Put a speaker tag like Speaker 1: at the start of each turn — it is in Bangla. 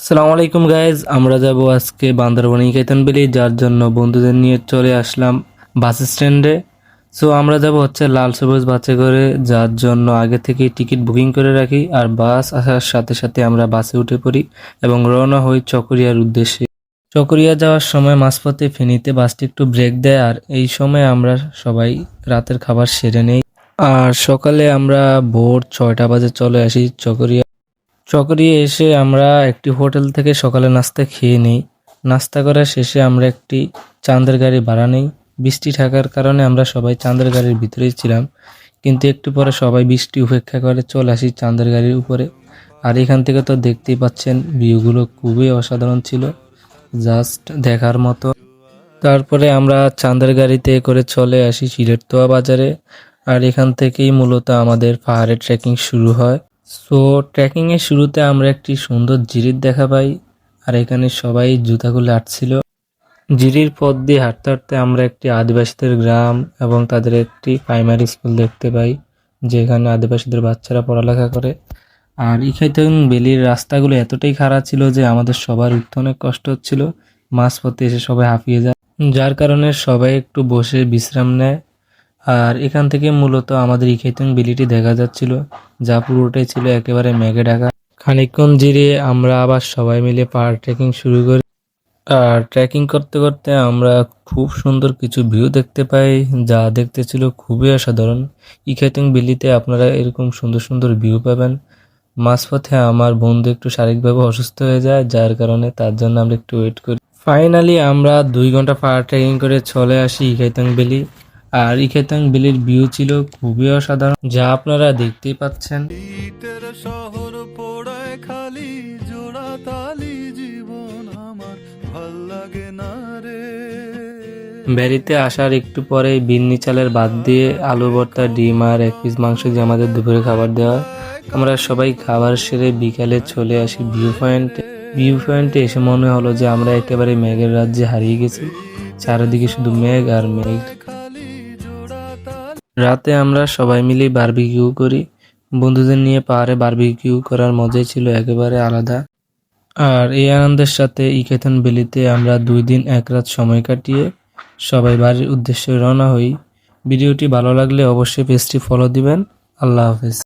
Speaker 1: আসসালামু আলাইকুম গাইজ আমরা যাব আজকে বান্দরবনে কেতনবেলি যার জন্য বন্ধুদের নিয়ে চলে আসলাম বাস স্ট্যান্ডে। সো আমরা যাব হচ্ছে লাল সবুজ বাসে করে, যার জন্য আগে থেকে টিকিট বুকিং করে রাখি, আর বাস আসার সাথে সাথে আমরা বাসে উঠে পড়ি এবং রওনা হই চকরিয়ার উদ্দেশ্যে। চকরিয়া যাওয়ার সময় মাঝপথে ফেনীতে বাসটি একটু ব্রেক দেয়, আর এই সময় আমরা সবাই রাতের খাবার সেরে নেই। আর সকালে আমরা ভোর ছয়টা বাজে চলে আসি চকরিয়া। চকরিয়ে এসে আমরা একটি হোটেল থেকে সকালে নাস্তা খেয়ে নিই। নাস্তা করার শেষে আমরা একটি চাঁদের গাড়ি ভাড়া নিই। বৃষ্টি থাকার কারণে আমরা সবাই চাঁদের গাড়ির ভিতরেই ছিলাম। কিন্তু একটু পরে সবাই বৃষ্টি উপেক্ষা করে চলে আসি চাঁদের গাড়ির উপরে। আর এখান থেকে তো দেখতেই পাচ্ছেন, ভিউগুলো খুবই অসাধারণ ছিল। জাস্ট দেখার মতো। তারপরে আমরা চাঁদের গাড়িতে করে চলে আসি সিলেটতোয়া বাজারে। আর এখান থেকেই মূলত আমাদের পাহাড়ে ট্রেকিং শুরু হয়। সো ট্রেকিং এর শুরুতে আমরা একটি সুন্দর জিরির দেখা পাই, আর এখানে সবাই জুতা খুলে হাঁটছিল জিরির পথ দিয়ে হাঁটতে হাঁটতে আমরা একটি আদিবাসীদের গ্রাম এবং তাদের একটি প্রাইমারি স্কুল দেখতে পাই, যেখানে আদিবাসীদের বাচ্চারা পড়ালেখা করে। আর ইখাইতং বেলির রাস্তাগুলো এতটাই খারাপ ছিল যে আমাদের সবার উঠতে অনেক কষ্ট হচ্ছিল। মাঝপথে এসে সবাই হাঁপিয়ে যায়। যার কারণে সবাই একটু বসে বিশ্রাম নেয়। আর এখান থেকে মূলত আমাদের ইখাইতং বেলিটি দেখা যাচ্ছিল, যা পুরোটাই ছিল একেবারে মেঘে ঢাকা। খানিকক্ষণ জিরে আমরা আবার সবাই মিলে পাহাড় ট্রেকিং শুরু করি। আর ট্রেকিং করতে করতে আমরা খুব সুন্দর কিছু ভিউ দেখতে পাই, যা দেখতে ছিল খুবই অসাধারণ। ইখাইতং বেলিতে আপনারা এরকম সুন্দর সুন্দর ভিউ পাবেন। মাঝপথে আমার বন্ধু একটু শারীরিকভাবে অসুস্থ হয়ে যায়, যার কারণে তার জন্য আমরা একটু ওয়েট করি। ফাইনালি আমরা দুই ঘণ্টা পাহাড় ট্রেকিং করে চলে আসি ইখাইতং বেলি। আর ইখাইতং বেলির ভিউ ছিল খুবই অসাধারণ। যা আপনারা দেখতেই পাচ্ছেন।
Speaker 2: শহর পোড়ায় খালি জোড়া তালি জীবন আমার ভালো লাগে না রে।
Speaker 1: বেরিতে আসার একটু পরে বিন্নি চালের বাদ দিয়ে আলু ভর্তা ডিম আর এক পিস মাংস দিয়ে আমাদের দুপুরে খাবার দেওয়া। আমরা সবাই খাবার সেরে বিকালে চলে আসি ভিউ পয়েন্টে ভিউ পয়েন্টে এসে মনে হলো যে আমরা একেবারে মেঘের রাজ্যে হারিয়ে গেছি। চারিদিকে শুধু মেঘ আর মেঘ। রাতে আমরা সবাই মিলে বার্বিকিউ করি। বন্ধুদের নিয়ে পাহাড়ে বার্বিকিউ করার মজাই ছিল একেবারে আলাদা। আর এই আনন্দের সাথে ইকেতন বেলিতে আমরা দুই দিন এক রাত সময় কাটিয়ে সবাই বাড়ির উদ্দেশ্যে রওনা হই। ভিডিওটি ভালো লাগলে অবশ্যই পেজটি ফলো দিবেন। আল্লাহ হাফেজ।